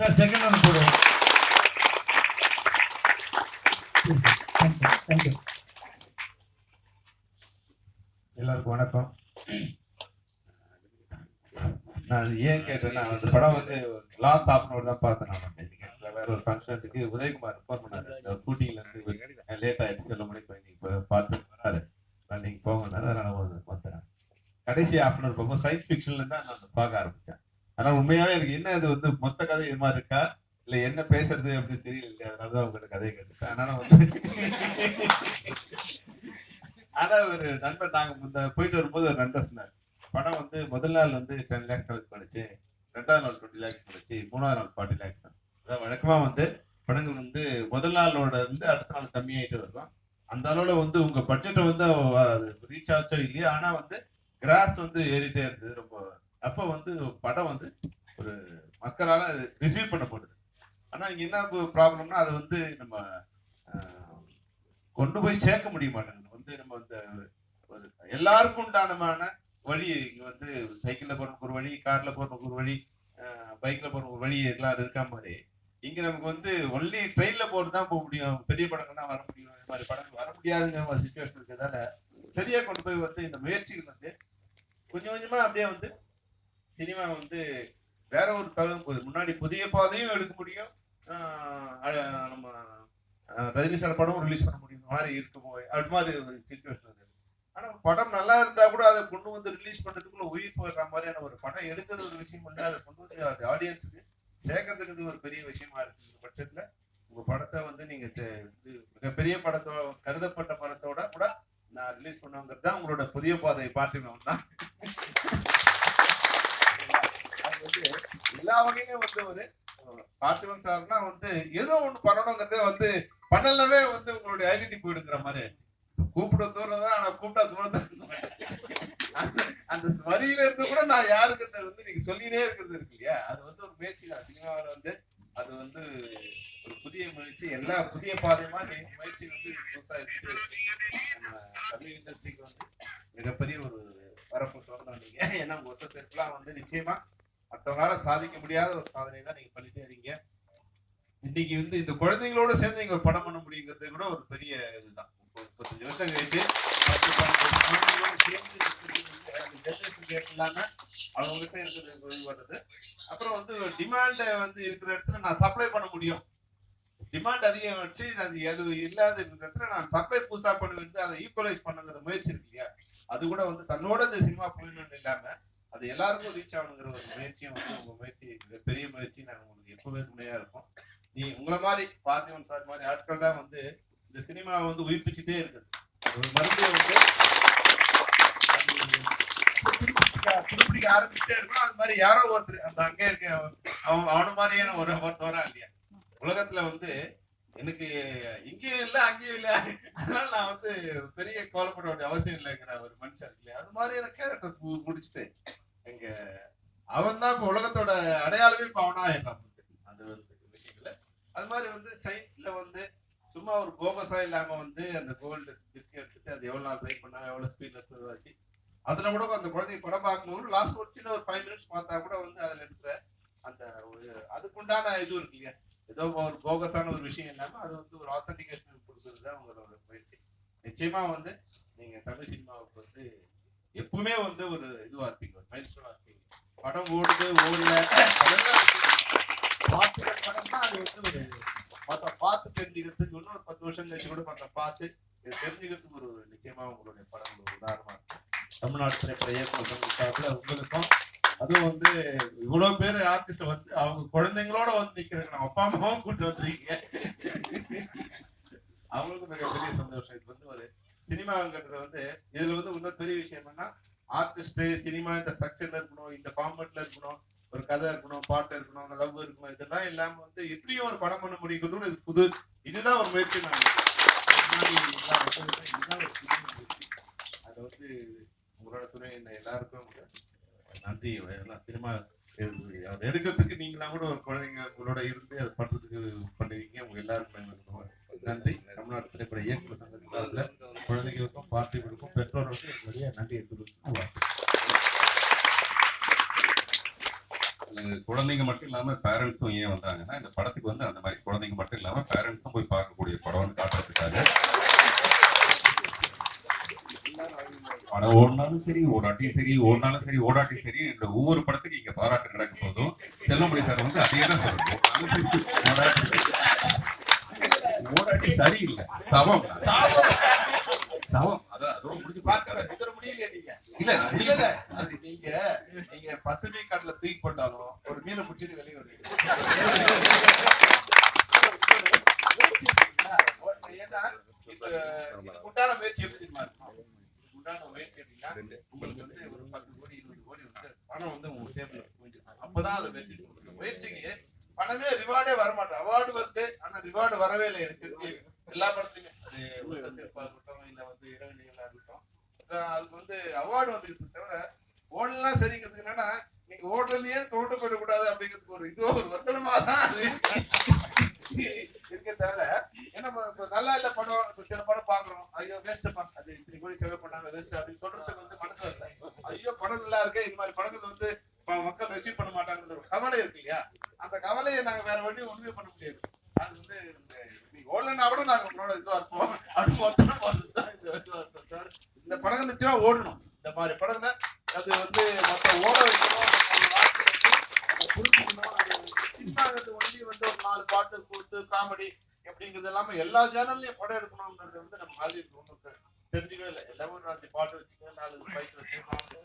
Sir second one போடுவோம் thank you எல்லாருக்கும் வணக்கம். நான் ஏன் கேட்டேன்னா அந்த படம் வந்து லாஸ்ட் ஹாஃப் அன் தான் பார்த்தேன் நான். வேற ஒரு ஃபங்க்ஷனுக்கு உதயகுமார் ஃபோன் பண்ணாரு. ஷூட்டிங்ல இருந்து லேட் ஆயிடுச்சு எல்லாம் மணிக்கு போய் நீங்க பார்த்து வராரு. நான் நீங்க போங்க அதனால ஒரு வந்தேன் கடைசி ஹாஃப் அன் அவர் போகும்போது சயின்ஸ் ஃபிக்ஷன்ல தான் நான் அதை பார்க்க ஆரம்பிச்சேன். ஆனா உண்மையாவே எனக்கு என்ன இது வந்து மொத்த கதை இது மாதிரி இருக்கா? இல்ல என்ன பேசுறது அப்படின்னு தெரியல அதனால தான் உங்கள்ட்ட கதையை கேட்டுட்டேன். அதனால வந்து ஆனா ஒரு நண்பர் நாங்க முந்த போயிட்டு வரும்போது ஒரு நண்பர் சொன்னார் படம் வந்து முதல் நாள் வந்து டென் லேக்ஸ் கலெக்ட் பண்ணுச்சு ரெண்டாவது நாள் டுவெண்ட்டி லேக்ஸ் பண்ணுச்சு மூணாவது நாள் ஃபார்ட்டி லேக்ஸ் அதான் வழக்கமா வந்து படங்கள் வந்து முதல் நாளோட வந்து அடுத்த நாள் கம்மியாயிட்டு இருக்கும் அந்த அளவுல வந்து உங்க பட்ஜெட்டை வந்து ரீச் ஆச்சோ இல்லையா ஆனா வந்து கிராஸ் வந்து ஏறிட்டே இருந்தது ரொம்ப அப்ப வந்து படம் வந்து ஒரு மக்களால் ரிசீவ் பண்ணப்படுது. ஆனால் இங்கே என்ன ப்ராப்ளம்னா அது வந்து நம்ம கொண்டு போய் சேர்க்க முடிய மாட்டேங்குது. வந்து நம்ம இந்த ஒரு எல்லாருக்கும் உண்டானமான வழி இங்கே வந்து சைக்கிளில் போகிறவங்க ஒரு வழி காரில் போகிறவங்க ஒரு வழி பைக்கில் போகிறவங்க ஒரு வழி எல்லாரும் இருக்கா மாதிரி. இங்கே நமக்கு வந்து ஒன்லி ட்ரெயினில் போகிறது தான் போக முடியும். பெரிய படங்கள் தான் வர முடியும். இந்த மாதிரி படங்கள் வர முடியாதுங்கிற ஒரு சுச்சுவேஷன் இருக்கிறதால சரியாக கொண்டு போய் வந்து இந்த முயற்சிகள் வந்து கொஞ்சம் கொஞ்சமாக அப்படியே வந்து சினிமா வந்து வேற ஒரு தளம் போகுது முன்னாடி புதிய பாதையும் எடுக்க முடியும். நம்ம ரஜினி சார் படம் ரிலீஸ் பண்ண முடியும். இந்த மாதிரி இருக்குமோ அது மாதிரி ஒரு சுச்சுவேஷன் அது. ஆனால் படம் நல்லா இருந்தா கூட அதை கொண்டு வந்து ரிலீஸ் பண்ணுறதுக்குள்ள உயிர் போயிடுற மாதிரியான ஒரு படம் எடுக்கிறது ஒரு விஷயம் இல்லை. அதை கொண்டு வந்து ஆடியன்ஸுக்கு சேர்க்கறதுக்கு ஒரு பெரிய விஷயமா இருக்கு இந்த பட்சத்தில். உங்கள் படத்தை வந்து நீங்கள் இது மிகப்பெரிய படத்தோட கருதப்பட்ட படத்தோட கூட நான் ரிலீஸ் பண்ணுங்கிறது தான் உங்களோட புதிய பாதை பார்ட்டினோம் தான் அது வந்து எல்லா வகையிலும் வந்து ஒரு பார்த்திபன் சார்னா வந்து ஏதோ ஒண்ணு பண்ணணுங்கிறதே வந்து பண்ணலவே வந்து உங்களுடைய ஐடென்டி போயிடுங்கிற மாதிரி. கூப்பிட தூரம் தான் ஆனா கூப்பிட்டா தூரம் தான் அந்த- வரியில இருந்து கூட நான் யாருங்கிறத வந்து நீங்க சொல்லினே இருக்கிறது இருக்கு இல்லையா? அது வந்து ஒரு முயற்சி தான். சினிமாவில் வந்து அது வந்து ஒரு புதிய முயற்சி. எல்லா புதிய பாதையுமா மாதிரி முயற்சி வந்து புதுசாக இருக்கு நம்ம தமிழ் இண்டஸ்ட்ரிக்கு வந்து மிகப்பெரிய ஒரு வரப்பு திறந்தாங்க ஏன்னா மொத்த செருப்புலாம் வந்து நிச்சயமா மற்றவங்களால சாதிக்க முடியாத ஒரு சாதனை தான் நீங்க பண்ணிட்டே இருக்கீங்க. இன்னைக்கு வந்து இந்த குழந்தைங்களோட சேர்ந்து நீங்க ஒரு படம் பண்ண முடியுங்கிறது கூட ஒரு பெரிய இதுதான். முப்பத்தஞ்சு வருஷம் கழிச்சு பத்து, சேர்ந்து இருக்கிறது அவங்க இருக்கிறது வருது அப்புறம் வந்து டிமாண்ட் வந்து இருக்கிற இடத்துல நான் சப்ளை பண்ண முடியும். டிமாண்ட் அதிகம் வச்சு அது எது இல்லாத இடத்துல நான் சப்ளை புதுசா பண்ணி வந்து அதை ஈக்குவலைஸ் பண்ணுங்கிற முயற்சி இருக்கு இல்லையா? அது கூட வந்து தன்னோட இந்த சினிமா போயிடணும்னு இல்லாம அது எல்லாருக்கும் ரீச் ஆகணுங்கிற ஒரு முயற்சியும் வந்து உங்க முயற்சி பெரிய முயற்சி நாங்க உங்களுக்கு எப்பவுமே துணையா இருக்கும். நீ உங்களை மாதிரி பார்த்திபன் சார் மாதிரி ஆட்கள் தான் வந்து இந்த சினிமாவை வந்து உயிர்ப்பிச்சுட்டே இருக்குது. ஒரு மருந்து வந்து துருப்பிடிக்க- ஆரம்பிச்சுட்டே இருக்கணும். அது மாதிரி யாரோ ஒருத்தர் அந்த அங்கே இருக்க அவன் அவன மாதிரியான ஒரு ஒருத்தவரா இல்லையா? உலகத்துல வந்து எனக்கு இங்கேயும் இல்ல அங்கேயும் இல்ல. அதனால நான் வந்து பெரிய கோலப்பட வேண்டிய அவசியம் இல்லைங்கிற ஒரு மனுஷன் இல்லையா? அது மாதிரியான கேரக்டர் முடிச்சுட்டு எங்க அவன் தான் இப்ப உலகத்தோட அடையாளமே இப்ப அவனா ஆயிட்டான் அது வந்து விஷயங்கள அது மாதிரி வந்து சயின்ஸ்ல வந்து சும்மா ஒரு போகஸா இல்லாம வந்து அந்த கோல்டு டிஸ்க் எடுத்துட்டு அது எவ்வளவு நாள் ட்ரை பண்ணா எவ்வளவு ஸ்பீட்ல வச்சு அதுல கூட அந்த குழந்தைங்க படம் பார்க்கும்போது லாஸ்ட் ஒரு சின்ன ஒரு ஃபைவ் மினிட்ஸ் பார்த்தா கூட வந்து அதுல இருக்கிற அந்த ஒரு அதுக்குண்டான இது இருக்குங்க ஏதோ ஒரு போகஸான ஒரு விஷயம் இல்லாம அது வந்து ஒரு ஆத்தன்டிகேஷன் கொடுக்கறது தான் உங்களோட முயற்சி. நிச்சயமா வந்து நீங்க தமிழ் சினிமாவுக்கு வந்து எப்பவுமே வந்து ஒரு இதுவா இருப்பீங்க ஒரு மைல்ஸ்டோனா இருப்பீங்க. படம் ஓடுது ஓடல. அதெல்லாம் படம் பார்த்துக்கிற அது வந்து ஒரு மற்ற பார்த்து தெரிஞ்சுக்கிறதுக்கு ஒன்று ஒரு பத்து வருஷம் கழிச்சு கூட மற்ற பார்த்து இது தெரிஞ்சுக்கிறதுக்கு ஒரு நிச்சயமா உங்களுடைய படம் ஒரு உதாரணமா இருக்கும் தமிழ்நாடு திரைப்பட இயக்குநர் சார்பில் உங்களுக்கும் அதுவும் வந்து இவ்வளவு பேர் ஆர்டிஸ்ட் வந்து அவங்க குழந்தைங்களோட வந்து நிக்கிறாங்க நம்ம அப்பா அம்மாவும் கூட்டு வந்திருக்கீங்க. அவங்களுக்கும் மிகப்பெரிய சந்தோஷம். இது வந்து ஒரு சினிமாங்கிறது வந்து இதுல வந்து இன்னொரு பெரிய விஷயம் என்னன்னா ஆர்டிஸ்ட் சினிமா இந்த ஸ்ட்ரக்சர்ல இருக்கணும் இந்த ஃபார்மெட்ல இருக்கணும் ஒரு கதை இருக்கணும் பாட்டு இருக்கணும் லவ் இருக்கணும் இதெல்லாம் இல்லாம வந்து எப்படியும் ஒரு படம் பண்ண முடியுங்கிறது இது புது இதுதான் ஒரு முயற்சி நான் அதை வந்து உங்களோட துணை என்ன எல்லாருக்கும் நன்றி. எல்லாம் சினிமா அதை எடுக்கிறதுக்கு நீங்களாம் கூட ஒரு குழந்தைங்க உங்களோட இருந்து அதை பண்றதுக்கு பண்ணுவீங்க. உங்க எல்லாருக்கும் நன்றி. தமிழ்நாடு திரைப்பட இயக்குநர் சங்கத்தினால குழந்தைகளுக்கும் பார்த்திகளுக்கும் பெற்றோர்களுக்கும் என்னுடைய நன்றியை தெரிவித்து குழந்தைங்க மட்டும் இல்லாம பேரண்ட்ஸும் ஏன் வந்தாங்கன்னா இந்த படத்துக்கு வந்து அந்த மாதிரி குழந்தைங்க மட்டும் இல்லாம பேரண்ட்ஸும் போய் பார்க்கக்கூடிய படம்னு காட்டுறதுக்காக. படம் ஓடினாலும் சரி ஓடாட்டியும் சரி ஓடினாலும் சரி ஓடாட்டியும் சரி இந்த ஒவ்வொரு படத்துக்கு இங்க பாராட்டு நடக்க போதும். செல்லமணி சார் வந்து அதே தான் சொல்லணும் ஓடாட்டி சரியில்லை. சமம். இல்ல இல்ல இல்ல அது நீங்க நீங்க பசிபிக் கடல்ல தூக்கி போட்டாலும் ஒரு மீனை பிடிச்சிட்டு வெளியே வருவீங்க. ஏன்னா உண்டான முயற்சி எப்படி உண்டான முயற்சி எப்படின்னா உங்களுக்கு வந்து ஒரு பத்து கோடி இருபது கோடி வந்து பணம் வந்து உங்க டேபிள் அப்பதான் அதை வெற்றி முயற்சிக்கு பணமே ரிவார்டே வரமாட்டோம் அவார்டு வருது ஆனா ரிவார்டு வரவே இல்லை. எனக்கு எல்லா படத்துலயுமே. அது ஒரு சிறப்பா இருக்கட்டும் இல்ல வந்து இரவினிகளா இருக்கட்டும். அஹ் அதுக்கு வந்து அவார்டு வந்துருக்கு தவிர ஓடலாம் சரிங்கிறதுக்கு என்னன்னா நீங்க ஓடலையே தோண்டு போயிடக்கூடாது அப்படிங்கிறதுக்கு ஒரு இதுவோ ஒரு வசனமா தான் அது இருக்க தவிர ஏன்னா நம்ம இப்ப நல்லா இல்ல படம் இப்ப சில படம் பாக்குறோம். ஐயோ வேஸ்ட்ப்பா அது இத்தனை கோடி செலவு பண்ணாங்க வேஸ்ட் அப்படின்னு சொல்றதுக்கு வந்து மனசு வரல. ஐயோ படம் நல்லா இருக்கு இந்த மாதிரி படங்கள் வந்து மக்கள் ரெசீவ் பண்ண மாட்டாங்கிற ஒரு கவலை இருக்கு இல்லையா? அந்த கவலையை நாங்க வேற வழி ஒண்ணுமே பண்ண முடியாது. அது வந்து நீ ஓடலன்னா கூட நாங்க உங்களோட இதுவா இருப்போம் அப்படின்னு மொத்தமா பார்த்துதான் இந்த இதுவா இருப்போம் தவிர இந்த படகு நிச்சயமா ஓடணும். இந்த மாதிரி படகுல அது வந்து மற்ற ஓட வைக்கணும். நம்ம வந்து புரிஞ்சுக்கணும். அது ஒன்லி வந்து ஒரு நாலு பாட்டு கூத்து காமெடி அப்படிங்கிறது இல்லாம எல்லா சேனல்லையும் படம் எடுக்கணும்ன்றது வந்து நம்ம மாதிரி ஒன்றும் தெரிஞ்சுக்கவே இல்லை. எல்லாமே ஒரு அஞ்சு பாட்டு வச்சுக்கோங்க நாலு பைக் வச்சுக்கணும்.